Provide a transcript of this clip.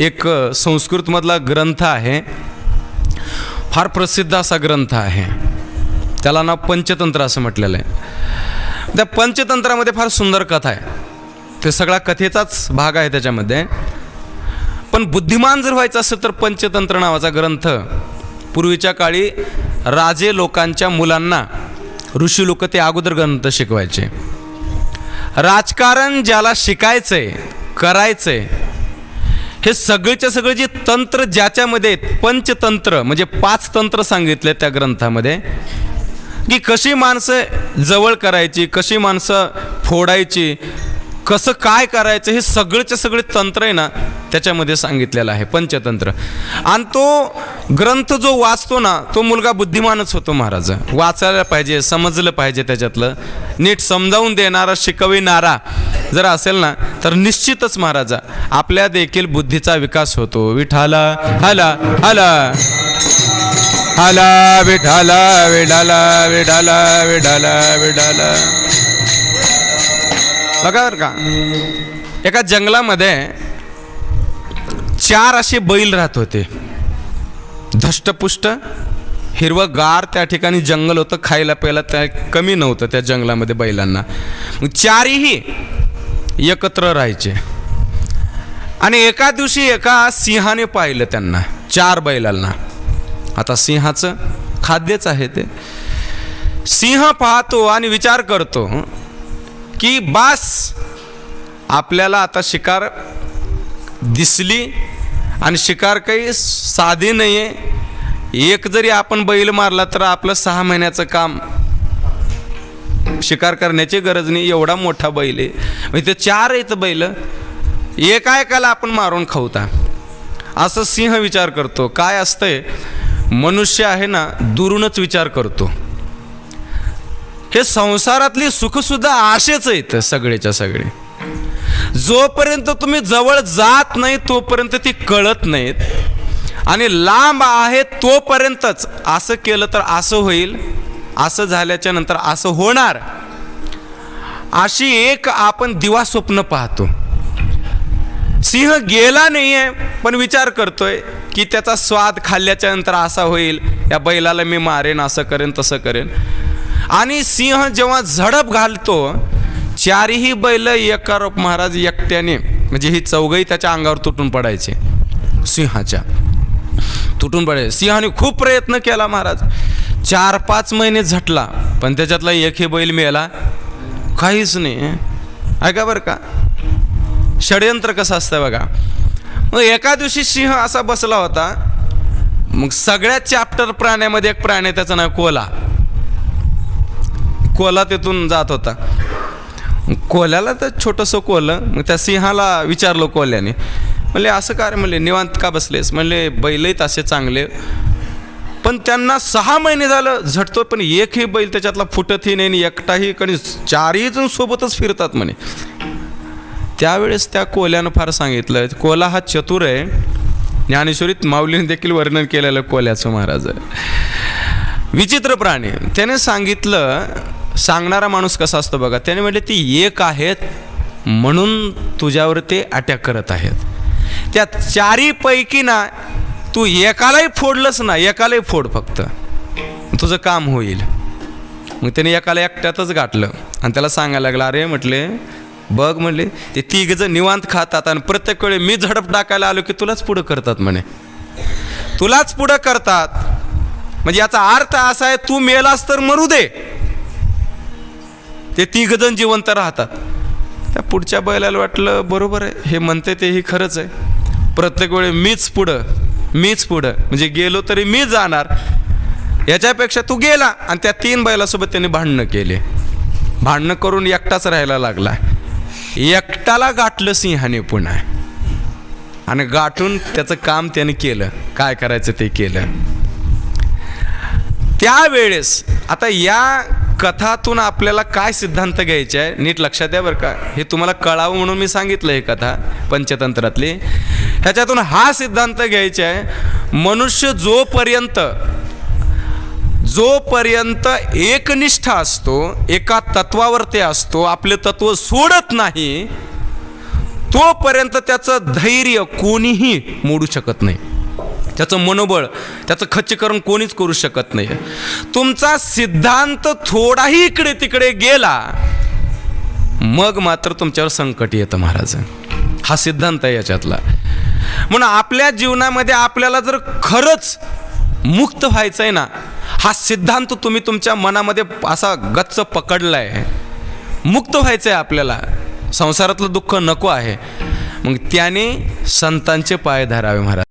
एक संस्कृतमधला ग्रंथ आहे. फार प्रसिद्ध असा ग्रंथ आहे. त्याला नाव पंचतंत्र असं म्हटलेलं आहे. त्या पंचतंत्रामध्ये फार सुंदर कथा आहे. ते सगळा कथेचाच भाग आहे त्याच्यामध्ये. पण बुद्धिमान जर व्हायचं असेल तर पंचतंत्र नावाचा ग्रंथ पूर्वीच्या काळी राजे लोकांच्या मुलांना ऋषी लोक ते अगोदर ग्रंथ शिकवायचे. राजकारण ज्याला शिकायचंय करायचंय हे सगळेच्या सगळे जे तंत्र ज्याच्यामध्ये पंचतंत्र म्हणजे पाच तंत्र सांगितले त्या ग्रंथामध्ये की कशी माणसं जवळ करायची कशी माणसं फोडायची कसं काय करायचं हे सगळेचे सगळे तंत्र आहे ना त्याच्यामध्ये सांगितलेलं आहे पंचतंत्र. आणि तो ग्रंथ जो वाचतो ना तो मुलगा बुद्धिमानच होतो महाराज. वाचायला पाहिजे समजलं पाहिजे त्याच्यातलं. नीट समजावून देणारा शिकविणारा. जर असेल ना तर निश्चितच महाराजा आपल्या देखील बुद्धीचा विकास होतो. विठाला हला हला. हला विठाला विठाला विठाला विठाला विठाला बघा बरं का एका जंगलामध्ये चार असे बैल राहत होते. धष्टपुष्ट हिरवं गार त्या ठिकाणी जंगल होतं खायला प्यायला त्या कमी नव्हतं त्या जंगलामध्ये बैलांना. मग चारही एकत्र राहायचे. आणि एका दिवशी एका सिंहाने पाहिलं त्यांना चार बैलांना. आता सिंहाचं खाद्यच आहे ते. सिंह पाहतो आणि विचार करतो की बास आपल्याला आता शिकार दिसली आणि शिकार काही साधी नाही आहे एक जरी आपण बैल मारला तर आपलं सहा महिन्याचं काम शिकार करण्याची गरज नाही एवढा मोठा बैल आहे. म्हणजे ते चार आहेत बैल. एका एकाला आपण मारून खाऊता. असं सिंह विचार करतो. काय असतंय? मनुष्य आहे ना दुरूनच विचार करतो. हे संसारातली सुखसुद्धा आशेच आहेत सगळेच्या सगळे. जोपर्यंत तुम्ही जवळ जात नाही तोपर्यंत ती कळत नाहीत. आणि लांब आहे तोपर्यंतच असं केलं तर असं होईल. असं झाल्याच्यानंतर असं होणार. अशी एक आपण दिवा स्वप्न पाहतो. सिंह गेला नाही आहे पण विचार करतोय की त्याचा स्वाद खाल्ल्याच्या नंतर असा होईल या बैलाला मी मारेन असं करेन तसं करेन. आणि सिंह जेव्हा झडप घालतो चारही बैल एकारोप महाराज एकट्याने म्हणजे ही चौघही त्याच्या अंगावर तुटून पडायचे. सिंहाच्या. तुटून पडायचे. सिंहाने खूप प्रयत्न केला महाराज. चार पाच महिने झटला पण त्याच्यातला एकही बैल मिळाला काहीच नाही. ऐका बरं का? षडयंत्र कसं असतं बघा. मग एका दिवशी सिंह असा बसला होता मग सगळ्या चॅप्टर प्राण्यामध्ये एक प्राणी आहे, त्याचं नाव कोला. कोला तिथून जात होता. कोल्याला तर छोटंसं कोलं मग त्या सिंहाला विचारलं कोल्याने. म्हणले असं काय म्हणले निवांत का बसलेस? म्हणले बैलही तसे चांगले. पण त्यांना सहा महिने झालं झटतो पण एकही बैल त्याच्यातला फुटतही नाही आणि एकटाही कणी चारही जण सोबतच फिरतात म्हणे. त्यावेळेस त्या कोल्यानं फार सांगितलं कोला हा चतुर आहे. ज्ञानेश्वरीत माऊलीने देखील वर्णन केलेलं कोल्याचं महाराज विचित्र प्राणी. त्याने सांगितलं सांगणारा माणूस कसा असतो बघा त्याने म्हटले ती एक आहेत म्हणून तुझ्यावर ते अटॅक करत आहेत. त्या चारीपैकी ना तू एकालाही फोडलंच ना एकालाही फोड फक्त. तुझं काम होईल. मग त्याने एकाला एकट्यातच गाठलं. आणि त्याला सांगायला लागलं अरे म्हटले बघ म्हणले ते तिघ जण निवांत खातात आणि प्रत्येक वेळी मी झडप टाकायला आलो की तुलाच पुढं करतात म्हणे. तुलाच पुढं करतात. म्हणजे याचा अर्थ असा आहे तू मेलास तर मरू दे. ते तिघ जण जिवंत राहतात. त्या पुढच्या बैलाला वाटलं बरोबर आहे हे म्हणते तेही खरंच आहे. प्रत्येक वेळी मीच पुढं मीच पुढं. म्हणजे गेलो तरी मी जाणार. याच्यापेक्षा तू गेला आणि त्या तीन बैलासोबत त्यांनी भांडणं केले. भांडणं करून एकटाच राहायला लागला. एकटाला गाठलं सिंहाने पुन्हा. आणि गाठून त्याचं काम त्याने केलं. काय करायचं ते केलं. त्यावेळेस आता या कथातून आपल्याला काय सिद्धांत घ्यायचे आहे नीट लक्षात द्या बरं का. हे तुम्हाला कळावं म्हणून मी सांगितलं ही कथा पंचतंत्रातली. ह्याच्यातून हा सिद्धांत घ्यायचा आहे. मनुष्य जोपर्यंत जोपर्यंत एकनिष्ठ असतो एका तत्वावर ते असतो आपले तत्व सोडत नाही तोपर्यंत त्याचं धैर्य कोणीही मोडू शकत नाही. त्याचं मनोबळ त्याचं खच्चीकरण कोणीच करू शकत नाही. तुमचा सिद्धांत थोडाही इकडे तिकडे गेला मग मात्र तुमच्यावर संकट येतं महाराज. हा सिद्धांत आहे याच्यातला. म्हणून आपल्या जीवनामध्ये आपल्याला जर खरंच मुक्त व्हायचं आहे ना हा सिद्धांत तुम्ही तुमच्या मनामध्ये असा गच्च पकडला आहे मुक्त व्हायचं आहे आपल्याला. संसारातलं दुःख नको आहे. मग त्याने संतांचे पाय धरावे महाराज.